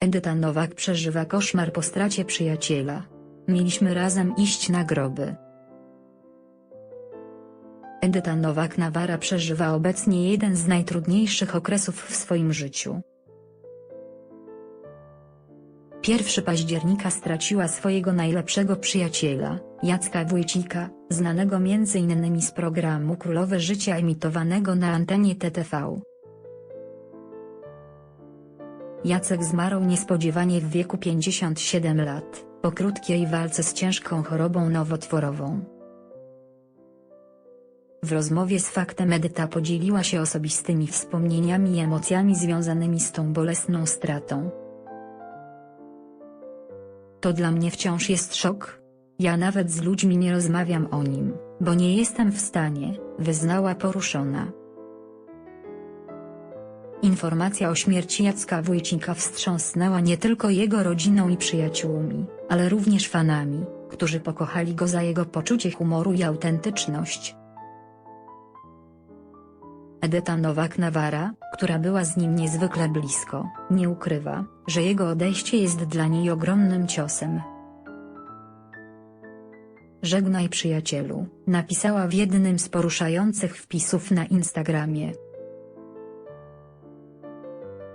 Edyta Nowak przeżywa koszmar po stracie przyjaciela. Mieliśmy razem iść na groby. Edyta Nowak-Nawara przeżywa obecnie jeden z najtrudniejszych okresów w swoim życiu. 1 października straciła swojego najlepszego przyjaciela, Jacka Wójcika, znanego m.in. z programu Królowe Życia emitowanego na antenie TTV. Jacek zmarł niespodziewanie w wieku 57 lat, po krótkiej walce z ciężką chorobą nowotworową. W rozmowie z Faktem Edyta podzieliła się osobistymi wspomnieniami i emocjami związanymi z tą bolesną stratą. To dla mnie wciąż jest szok. Ja nawet z ludźmi nie rozmawiam o nim, bo nie jestem w stanie, wyznała poruszona. Informacja o śmierci Jacka Wójcika wstrząsnęła nie tylko jego rodziną i przyjaciółmi, ale również fanami, którzy pokochali go za jego poczucie humoru i autentyczność. Edyta Nowak-Nawara, która była z nim niezwykle blisko, nie ukrywa, że jego odejście jest dla niej ogromnym ciosem. Żegnaj przyjacielu, napisała w jednym z poruszających wpisów na Instagramie.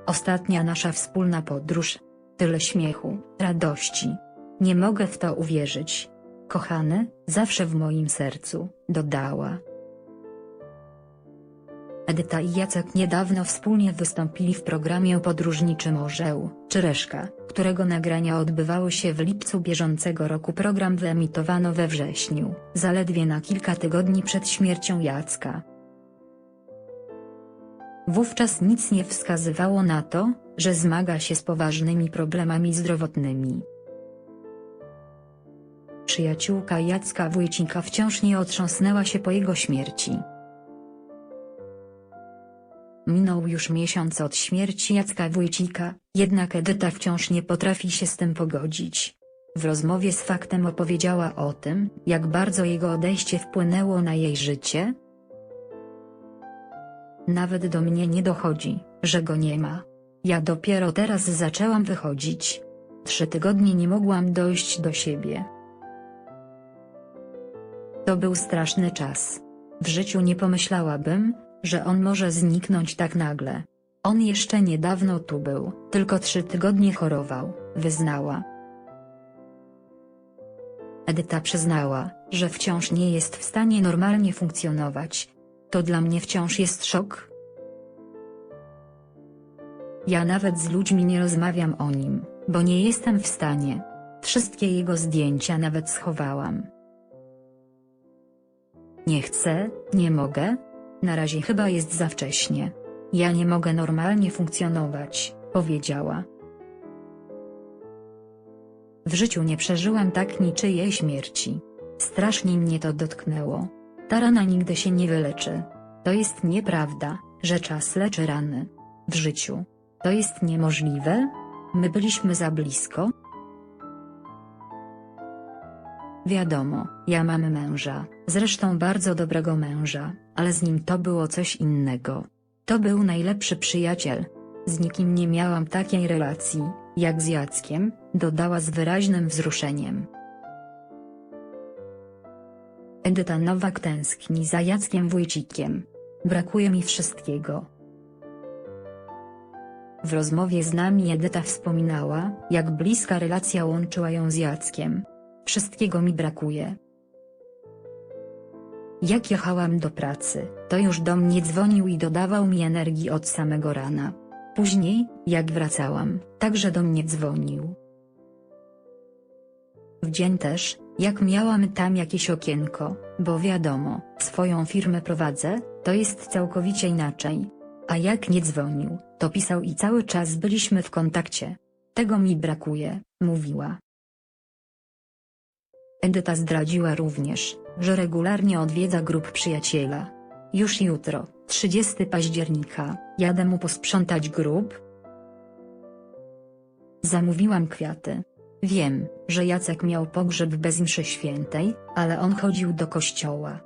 Ostatnia nasza wspólna podróż. Tyle śmiechu, radości. Nie mogę w to uwierzyć. Kochany, zawsze w moim sercu, dodała. Edyta i Jacek niedawno wspólnie wystąpili w programie podróżniczym Orzeł, czy Reszka, którego nagrania odbywały się w lipcu bieżącego roku. Program wyemitowano we wrześniu, zaledwie na kilka tygodni przed śmiercią Jacka. Wówczas nic nie wskazywało na to, że zmaga się z poważnymi problemami zdrowotnymi. Przyjaciółka Jacka Wójcika wciąż nie otrząsnęła się po jego śmierci. Minął już miesiąc od śmierci Jacka Wójcika, jednak Edyta wciąż nie potrafi się z tym pogodzić. W rozmowie z Faktem opowiedziała o tym, jak bardzo jego odejście wpłynęło na jej życie. Nawet do mnie nie dochodzi, że go nie ma. Ja dopiero teraz zaczęłam wychodzić. Trzy tygodnie nie mogłam dojść do siebie. To był straszny czas. W życiu nie pomyślałabym, że on może zniknąć tak nagle. On jeszcze niedawno tu był, tylko trzy tygodnie chorował, wyznała. Edyta przyznała, że wciąż nie jest w stanie normalnie funkcjonować. To dla mnie wciąż jest szok. Ja nawet z ludźmi nie rozmawiam o nim, bo nie jestem w stanie. Wszystkie jego zdjęcia nawet schowałam. Nie chcę, nie mogę, na razie chyba jest za wcześnie. Ja nie mogę normalnie funkcjonować, powiedziała. W życiu nie przeżyłam tak niczyjej śmierci. Strasznie mnie to dotknęło. Ta rana nigdy się nie wyleczy. To jest nieprawda, że czas leczy rany. W życiu. To jest niemożliwe? My byliśmy za blisko? Wiadomo, ja mam męża, zresztą bardzo dobrego męża, ale z nim to było coś innego. To był najlepszy przyjaciel. Z nikim nie miałam takiej relacji, jak z Jackiem, dodała z wyraźnym wzruszeniem. Edyta Nowak tęskni za Jackiem Wójcikiem. Brakuje mi wszystkiego. W rozmowie z nami Edyta wspominała, jak bliska relacja łączyła ją z Jackiem. Wszystkiego mi brakuje. Jak jechałam do pracy, to już do mnie dzwonił i dodawał mi energii od samego rana. Później, jak wracałam, także do mnie dzwonił. W dzień też, jak miałam tam jakieś okienko, bo wiadomo, swoją firmę prowadzę, to jest całkowicie inaczej. A jak nie dzwonił, to pisał i cały czas byliśmy w kontakcie. Tego mi brakuje, mówiła. Edyta zdradziła również, że regularnie odwiedza grup przyjaciela. Już jutro, 30 października, jadę mu posprzątać grób. Zamówiłam kwiaty. Wiem, że Jacek miał pogrzeb bez mszy świętej, ale on chodził do kościoła.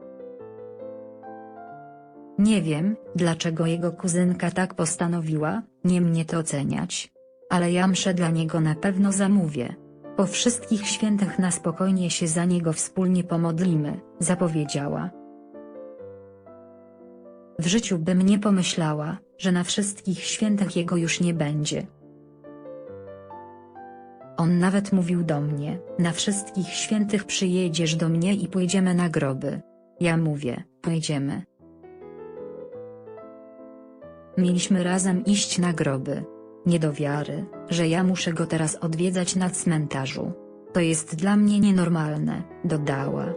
Nie wiem, dlaczego jego kuzynka tak postanowiła, nie mnie to oceniać. Ale ja mszę dla niego na pewno zamówię. Po wszystkich świętach na spokojnie się za niego wspólnie pomodlimy, zapowiedziała. W życiu bym nie pomyślała, że na wszystkich świętach jego już nie będzie. On nawet mówił do mnie, na wszystkich świętych przyjedziesz do mnie i pójdziemy na groby. Ja mówię, pójdziemy. Mieliśmy razem iść na groby. Nie do wiary, że ja muszę go teraz odwiedzać na cmentarzu. To jest dla mnie nienormalne, dodała.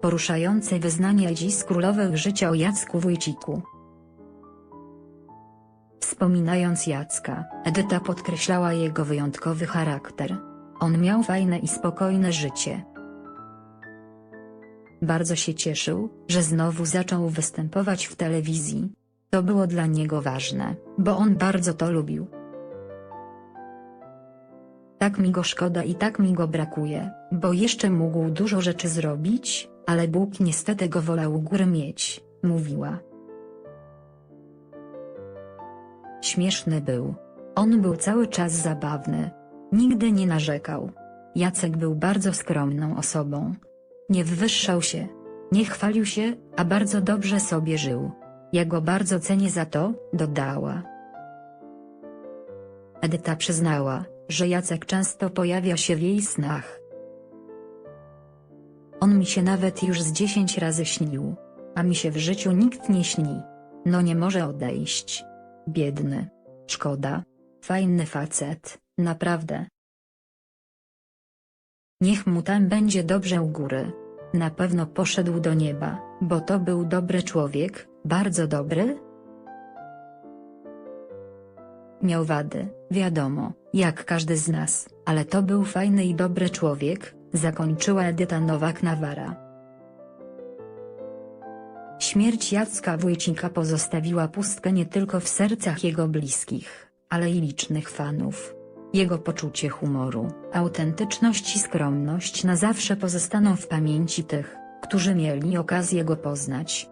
Poruszające wyznania dziś królowych życia o Jacku Wójciku. Wspominając Jacka, Edyta podkreślała jego wyjątkowy charakter. On miał fajne i spokojne życie. Bardzo się cieszył, że znowu zaczął występować w telewizji. To było dla niego ważne, bo on bardzo to lubił. Tak mi go szkoda i tak mi go brakuje, bo jeszcze mógł dużo rzeczy zrobić, ale Bóg niestety go wolał góry mieć, mówiła. Śmieszny był. On był cały czas zabawny. Nigdy nie narzekał. Jacek był bardzo skromną osobą. Nie wywyższał się. Nie chwalił się, a bardzo dobrze sobie żył. Ja go bardzo cenię za to, dodała. Edyta przyznała, że Jacek często pojawia się w jej snach. On mi się nawet już z dziesięć razy śnił, a mi się w życiu nikt nie śni. No nie może odejść. Biedny. Szkoda. Fajny facet, naprawdę. Niech mu tam będzie dobrze u góry. Na pewno poszedł do nieba, bo to był dobry człowiek, bardzo dobry. Miał wady, wiadomo, jak każdy z nas, ale to był fajny i dobry człowiek, zakończyła Edyta Nowak-Nawara. Śmierć Jacka Wójcika pozostawiła pustkę nie tylko w sercach jego bliskich, ale i licznych fanów. Jego poczucie humoru, autentyczność i skromność na zawsze pozostaną w pamięci tych, którzy mieli okazję go poznać.